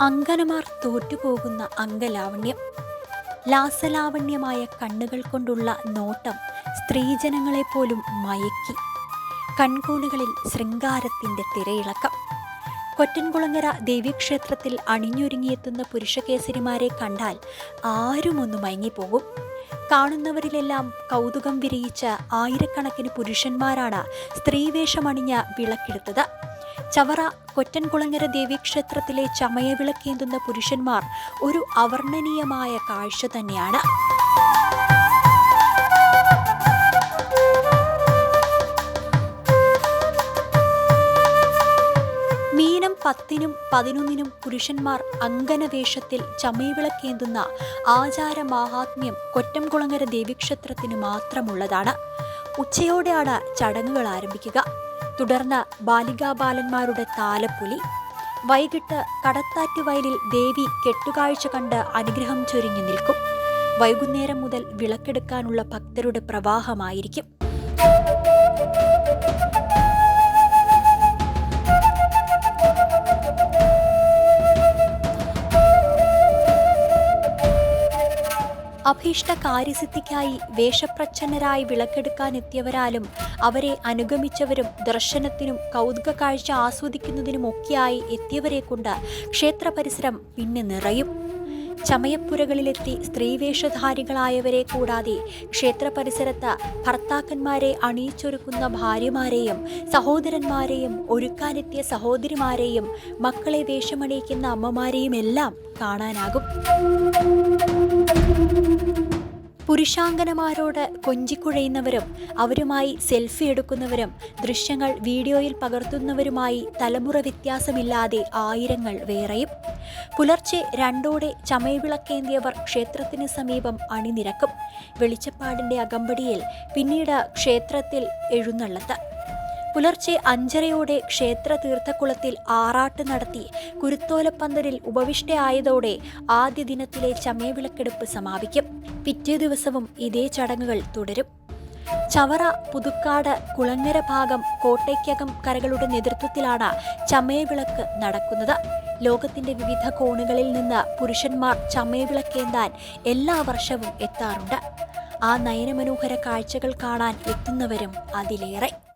അങ്കനമാർ തോറ്റുപോകുന്ന അങ്കലാവണ്യം ലാസലാവണ്യമായ കണ്ണുകൾ കൊണ്ടുള്ള നോട്ടം സ്ത്രീജനങ്ങളെ പോലും മയക്കി. കൺകൂണുകളിൽ ശൃംഗാരത്തിന്റെ തിരയിളക്കം. കൊറ്റൻകുളങ്ങര ദേവീക്ഷേത്രത്തിൽ അണിഞ്ഞൊരുങ്ങിയെത്തുന്ന പുരുഷകേസരിമാരെ കണ്ടാൽ ആരും ഒന്ന് മയങ്ങിപ്പോകും. കാണുന്നവരിലെല്ലാം കൗതുകം വിരയിച്ച ആയിരക്കണക്കിന് പുരുഷന്മാരാണ് സ്ത്രീവേഷമണിഞ്ഞ വിളക്കെടുത്തത്. ചവറ കൊറ്റൻകുളങ്ങര ദേവീക്ഷേത്രത്തിലെ ചമയവിളക്കേന്തുന്ന പുരുഷന്മാർ ഒരു അവർണനീയമായ കാഴ്ച തന്നെയാണ്. മീനം പത്തിനും പതിനൊന്നിനും പുരുഷന്മാർ അങ്കനവേഷത്തിൽ ചമയവിളക്കേന്തുന്ന ആചാര മാഹാത്മ്യം കൊറ്റംകുളങ്ങര ദേവീക്ഷേത്രത്തിന് മാത്രമുള്ളതാണ്. ഉച്ചയോടെയാണ് ചടങ്ങുകൾ ആരംഭിക്കുക. തുടർന്ന് ബാലികാബാലന്മാരുടെ താലപ്പൊലി വൈകിട്ട് കടത്താറ്റ് വയലിൽ ദേവി കെട്ടുകാഴ്ച കണ്ട് അനുഗ്രഹം ചൊരിഞ്ഞു നിൽക്കും. വൈകുന്നേരം മുതൽ വിളക്കെടുക്കാനുള്ള ഭക്തരുടെ പ്രവാഹമായിരിക്കും. അഭീഷ്ട കാര്യസിദ്ധിക്കായി വേഷപ്രച്ഛന്നരായി വിളക്കെടുക്കാനെത്തിയവരാലും അവരെ അനുഗമിച്ചവരും ദർശനത്തിനും കൗതുക കാഴ്ച ആസ്വദിക്കുന്നതിനുമൊക്കെയായി എത്തിയവരെ കൊണ്ട് ക്ഷേത്ര പരിസരം പിന്നെ നിറയും. ചമയപ്പുരകളിലെത്തി സ്ത്രീവേഷധാരികളായവരെ കൂടാതെ ക്ഷേത്ര പരിസരത്ത് ഭർത്താക്കന്മാരെ അണിയിച്ചൊരുക്കുന്ന ഭാര്യമാരെയും സഹോദരന്മാരെയും ഒരുക്കാനെത്തിയ സഹോദരിമാരെയും മക്കളെ വേഷമണിയിക്കുന്ന അമ്മമാരെയും എല്ലാം കാണാനാകും. പുരുഷാങ്കനമാരോട് കൊഞ്ചിക്കുഴയുന്നവരും അവരുമായി സെൽഫി എടുക്കുന്നവരും ദൃശ്യങ്ങൾ വീഡിയോയിൽ പകർത്തുന്നവരുമായി തലമുറ വ്യത്യാസമില്ലാതെ ആയിരങ്ങൾ വേറെയും. പുലർച്ചെ രണ്ടോടെ ചമയവിളക്കേന്തിയവർ ക്ഷേത്രത്തിന് സമീപം അണിനിരക്കും. വെളിച്ചപ്പാടിന്റെ അകമ്പടിയിൽ പിന്നീട് ക്ഷേത്രത്തിൽ എഴുന്നള്ളത്ത്. പുലർച്ചെ അഞ്ചരയോടെ ക്ഷേത്ര തീർത്ഥക്കുളത്തിൽ ആറാട്ട് നടത്തി കുരുത്തോലപ്പന്തലിൽ ഉപവിഷ്ടയായതോടെ ആദ്യ ദിനത്തിലെ ചമയവിളക്കെടുപ്പ് സമാപിക്കും. പിറ്റേ ദിവസവും ഇതേ ചടങ്ങുകൾ തുടരും. ചവറ പുതുക്കാട് കുളങ്ങര ഭാഗം കോട്ടയ്ക്കകം കരകളുടെ നേതൃത്വത്തിലാണ് ചമയവിളക്ക് നടക്കുന്നത്. ലോകത്തിന്റെ വിവിധ കോണുകളിൽ നിന്ന് പുരുഷന്മാർ ചമയവിളക്കേന്താൻ എല്ലാ വർഷവും എത്താറുണ്ട്. ആ നയനമനോഹര കാഴ്ചകൾ കാണാൻ എത്തുന്നവരും അതിലേറെ.